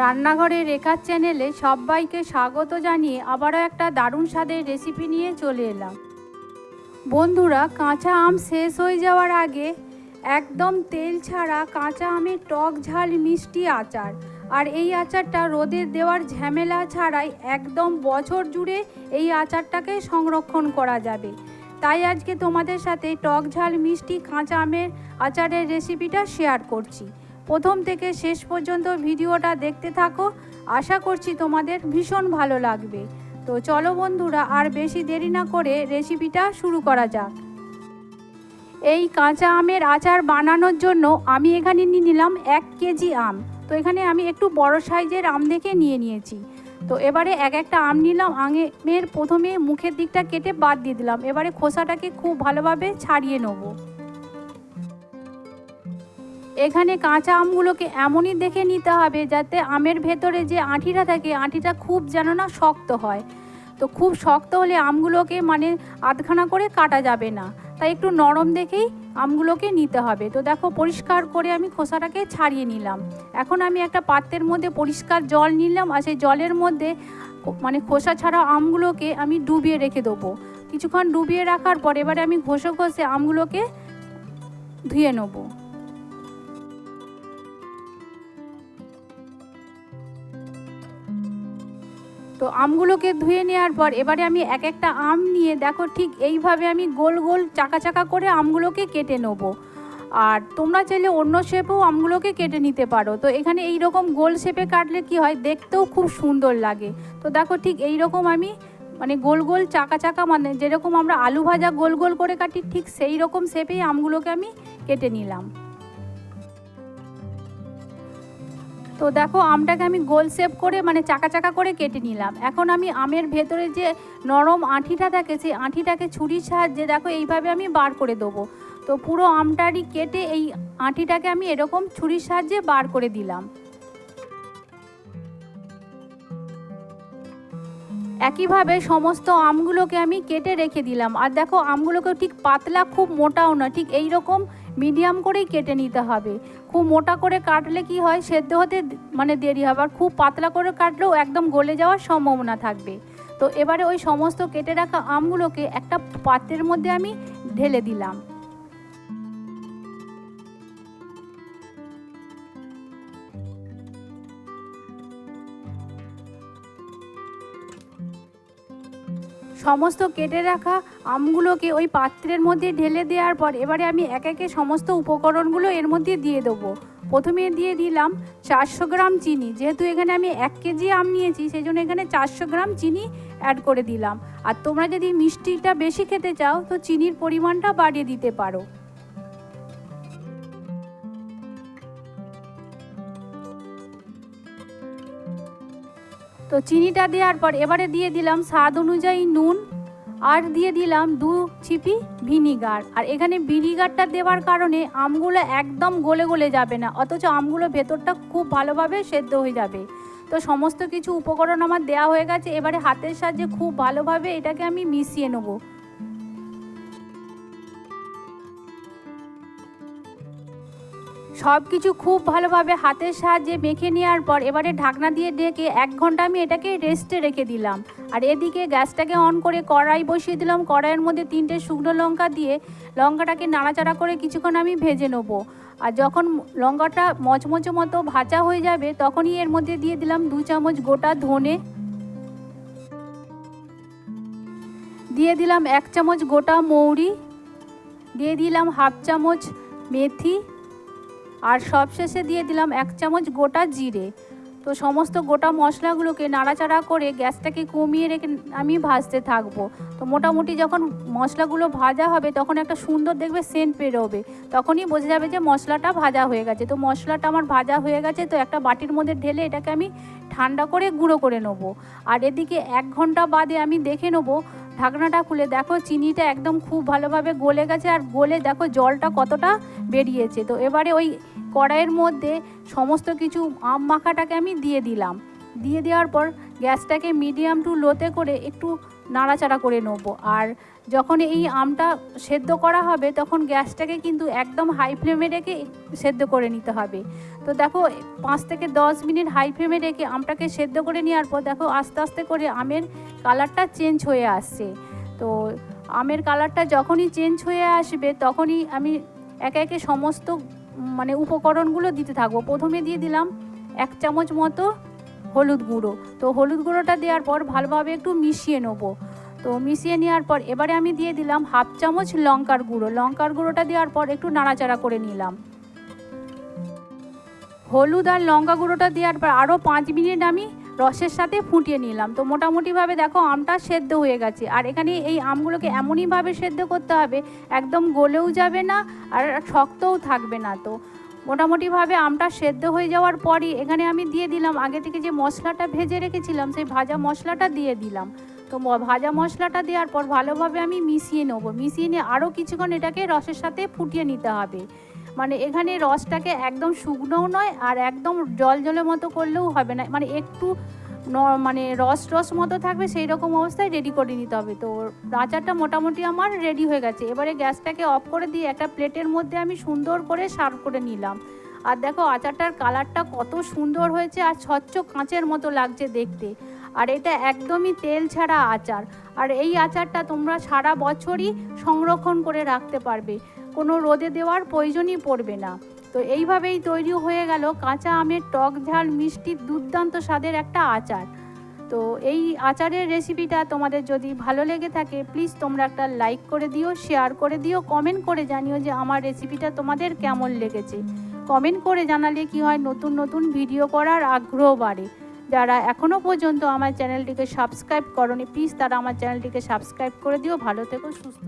রান্নাঘরে রেখার চ্যানেলে সবাইকে স্বাগত জানিয়ে আবারও একটা দারুণ স্বাদের রেসিপি নিয়ে চলে এলাম। বন্ধুরা, কাঁচা আম শেষ হয়ে যাওয়ার আগে একদম তেল ছাড়া কাঁচা আমের টক ঝাল মিষ্টি আচার। আর এই আচারটা রোদে দেওয়ার ঝামেলা ছাড়াই একদম বছর জুড়ে এই আচারটাকে সংরক্ষণ করা যাবে। তাই আজকে তোমাদের সাথে টক ঝাল মিষ্টি কাঁচা আমের আচারের রেসিপিটা শেয়ার করছি। প্রথম থেকে শেষ পর্যন্ত ভিডিওটা দেখতে থাকো। আশা করছি তোমাদের ভীষণ ভালো লাগবে। তো চলো বন্ধুরা, আর বেশি দেরি না করে রেসিপিটা শুরু করা যাক। এই কাঁচা আমের আচার বানানোর জন্য আমি এখানে নিয়ে নিলাম এক কেজি আম। তো এখানে আমি একটু বড় সাইজের আম দেখে নিয়ে নিয়েছি। তো এবারে এক একটা আম নিলাম, আমের প্রথমে মুখের দিকটা কেটে বাদ দিয়ে দিলাম। এবারে খোসাটাকে খুব ভালোভাবে ছাড়িয়ে নেব। এখানে কাঁচা আমগুলোকে এমনই দেখে নিতে হবে যাতে আমের ভেতরে যে আঁটিটা থাকে, আঁটিটা খুব যেন না শক্ত হয়। তো খুব শক্ত হলে আমগুলোকে মানে আধখানা করে কাটা যাবে না। তাই একটু নরম দেখেই আমগুলোকে নিতে হবে। তো দেখো, পরিষ্কার করে আমি খোসাটাকে ছাড়িয়ে নিলাম। এখন আমি একটা পাত্রের মধ্যে পরিষ্কার জল নিলাম আর সেই জলের মধ্যে মানে খোসা ছাড়া আমগুলোকে আমি ডুবিয়ে রেখে দেবো। কিছুক্ষণ ডুবিয়ে রাখার পর এবারে আমি ঘষে ঘষে আমগুলোকে ধুয়ে নেব। তো আমগুলোকে ধুয়ে নেওয়ার পর এবারে আমি এক একটা আম নিয়ে, দেখো ঠিক এইভাবে আমি গোল গোল চাকা চাকা করে আমগুলোকে কেটে নেব। আর তোমরা চাইলে অন্য শেপেও আমগুলোকে কেটে নিতে পারো। তো এখানে এই রকম গোল শেপে কাটলে কি হয়? দেখতেও খুব সুন্দর লাগে। তো দেখো ঠিক এই রকম আমি মানে গোল গোল চাকা চাকা মানে যেরকম আমরা আলু ভাজা গোল গোল করে কাটি, ঠিক সেই রকম শেপেই আমগুলোকে আমি কেটে নিলাম। তো দেখো, আমটাকে আমি গোল শেপ করে মানে চাকা চাকা করে কেটে নিলাম। এখন আমি আমের ভেতরে যে নরম আঁঠিটা থাকে, সেই আঁঠিটাকে ছুরির সাহায্যে দেখো, এইভাবে আমি বার করে দেবো। তো পুরো আমটারই কেটে এই আঁঠিটাকে আমি এরকম ছুরির সাহায্যে বার করে দিলাম। একইভাবে সমস্ত আমগুলোকে আমি কেটে রেখে দিলাম। আর দেখো আমগুলোকে ঠিক পাতলা, খুব মোটাও না ঠিক এই রকম মিডিয়াম করেই কেটে নিতে হবে। খুব মোটা করে কাটলে কি হয়? সেদ্ধ হতে মানে দেরি হবে। আর খুব পাতলা করে কাটলেও একদম গলে যাওয়ার সম্ভাবনা থাকবে। তো এবারে ওই সমস্ত কেটে রাখা আমগুলোকে একটা পাত্রের মধ্যে আমি ঢেলে দিলাম। সমস্ত কেটে রাখা আমগুলোকে ওই পাত্রের মধ্যে ঢেলে দেওয়ার পর এবারে আমি এক একে সমস্ত উপকরণগুলো এর মধ্যে দিয়ে দেবো। প্রথমে দিয়ে দিলাম চারশো গ্রাম চিনি। যেহেতু এখানে আমি এক কেজি আম নিয়েছি সেই জন্য এখানে চারশো গ্রাম চিনি অ্যাড করে দিলাম। আর তোমরা যদি মিষ্টিটা বেশি খেতে চাও, তো চিনির পরিমাণটা বাড়িয়ে দিতে পারো। তো চিনিটা দেওয়ার পর এবারে দিয়ে দিলাম স্বাদ অনুযায়ী নুন, আর দিয়ে দিলাম দু চিপি ভিনিগার। আর এখানে ভিনিগারটা দেওয়ার কারণে আমগুলো একদম গলে গলে যাবে না, অথচ আমগুলো ভেতরটা খুব ভালোভাবে সেদ্ধ হয়ে যাবে। তো সমস্ত কিছু উপকরণ আমার দেওয়া হয়ে গেছে, এবারে হাতের সাহায্যে খুব ভালোভাবে এটাকে আমি মিশিয়ে নেব। সব কিছু খুব ভালোভাবে হাতের সাহায্যে মেখে নেওয়ার পর এবারে ঢাকনা দিয়ে ডেকে এক ঘণ্টা আমি এটাকে রেস্টে রেখে দিলাম। আর এদিকে গ্যাসটাকে অন করে কড়াই বসিয়ে দিলাম। কড়াইয়ের মধ্যে তিনটে শুকনো লঙ্কা দিয়ে লঙ্কাটাকে নাড়াচাড়া করে কিছুক্ষণ আমি ভেজে নেব। আর যখন লঙ্কাটা মচমচো মতো ভাজা হয়ে যাবে, তখনই এর মধ্যে দিয়ে দিলাম দু চামচ গোটা ধনে। দিয়ে দিলাম এক চামচ গোটা মৌরি। দিয়ে দিলাম হাফ চামচ মেথি। আর সবশেষে দিয়ে দিলাম এক চামচ গোটা জিরে। তো সমস্ত গোটা মশলাগুলোকে নাড়াচাড়া করে গ্যাসটাকে কমিয়ে রেখে আমি ভাজতে থাকব। তো মোটামুটি যখন মশলাগুলো ভাজা হবে, তখন একটা সুন্দর দেখবে সেন্ট বেরোবে। তখনই বোঝা যাবে যে মশলাটা ভাজা হয়ে গেছে। তো মশলাটা আমার ভাজা হয়ে গেছে, তো একটা বাটির মধ্যে ঢেলে এটাকে আমি ঠান্ডা করে গুঁড়ো করে নেব। আর এদিকে এক ঘণ্টা বাদে আমি দেখে নেব ঢাকনাটা খুলে দেখো, চিনিটা একদম খুব ভালোভাবে গলে গেছে আর গলে দেখো জলটা কতটা বেরিয়েছে। তো এবারে ওই কড়াইয়ের মধ্যে সমস্ত কিছু আম মাখাটাকে আমি দিয়ে দিলাম। দিয়ে দেওয়ার পর গ্যাসটাকে মিডিয়াম টু লোতে করে একটু নাড়াচাড়া করে নেব। আর যখন এই আমটা সেদ্ধ করা হবে তখন গ্যাসটাকে কিন্তু একদম হাই ফ্লেমে রেখে সেদ্ধ করে নিতে হবে। তো দেখো পাঁচ থেকে দশ মিনিট হাই ফ্লেমে রেখে আমটাকে সেদ্ধ করে নেওয়ার পর দেখো আস্তে আস্তে করে আমের কালারটা চেঞ্জ হয়ে আসছে। তো আমের কালারটা যখনই চেঞ্জ হয়ে আসবে তখনই আমি একে একে সমস্ত মানে উপকরণগুলো দিতে থাকব। প্রথমে দিয়ে দিলাম এক চামচ মতো হলুদ গুঁড়ো। তো হলুদ গুঁড়োটা দেওয়ার পর ভালোভাবে একটু মিশিয়ে নেব। তো মিশিয়ে নেওয়ার পর এবারে আমি দিয়ে দিলাম হাফ চামচ লঙ্কার গুঁড়ো। লঙ্কার গুঁড়োটা দেওয়ার পর একটু নাড়াচাড়া করে নিলাম। হলুদ আর লঙ্কা গুঁড়োটা দেওয়ার পর আরও পাঁচ মিনিট আমি রসের সাথে ফুটিয়ে নিলাম। তো মোটামুটিভাবে দেখো আমটা সেদ্ধ হয়ে গেছে। আর এখানে এই আমগুলোকে এমনইভাবে সেদ্ধ করতে হবে, একদম গলেও যাবে না আর শক্তও থাকবে না তো। মোটামুটিভাবে আমটা সেদ্ধ হয়ে যাওয়ার পরই এখানে আমি দিয়ে দিলাম, আগে থেকে যে মশলাটা ভেজে রেখেছিলাম, সেই ভাজা মশলাটা দিয়ে দিলাম। তো ভাজা মশলাটা দেওয়ার পর ভালোভাবে আমি মিশিয়ে নেব। মিশিয়ে নিয়ে আরও কিছুক্ষণ এটাকে রসের সাথে ফুটিয়ে নিতে হবে। মানে এখানে রসটাকে একদম শুকনোও নয় আর একদম জল জলের মতো করলেও হবে না। মানে একটু মানে রস রস মতো থাকবে সেই রকম অবস্থায় রেডি করে নিতে হবে। তো আচারটা মোটামুটি আমার রেডি হয়ে গেছে। এবারে গ্যাসটাকে অফ করে দিয়ে একটা প্লেটের মধ্যে আমি সুন্দর করে সার্ভ করে নিলাম। আর দেখো আচারটার কালারটা কত সুন্দর হয়েছে আর স্বচ্ছ কাঁচের মতো লাগছে দেখতে। আর এটা একদমই তেল ছাড়া আচার। আর এই আচারটা তোমরা সারা বছরই সংরক্ষণ করে রাখতে পারবে। কোনো রোদে দেওয়ার প্রয়োজনই পড়বে না। তো এইভাবেই তৈরি হয়ে গেল কাঁচা আমের টক ঝাল মিষ্টি দুর্দান্ত স্বাদের একটা আচার। তো এই আচারের রেসিপিটা তোমাদের যদি ভালো লেগে থাকে প্লিজ তোমরা একটা লাইক করে দিও শেয়ার করে দিও কমেন্ট করে জানিও যে আমার রেসিপিটা তোমাদের কেমন লেগেছে। কমেন্ট করে জানালে কি হয়, নতুন নতুন ভিডিও করার আগ্রহ বাড়ে। যারা এখনও পর্যন্ত আমার চ্যানেলটিকে সাবস্ক্রাইব করনি প্লিজ তারা আমার চ্যানেলটিকে সাবস্ক্রাইব করে দিও। ভালো থেকো, সুস্থ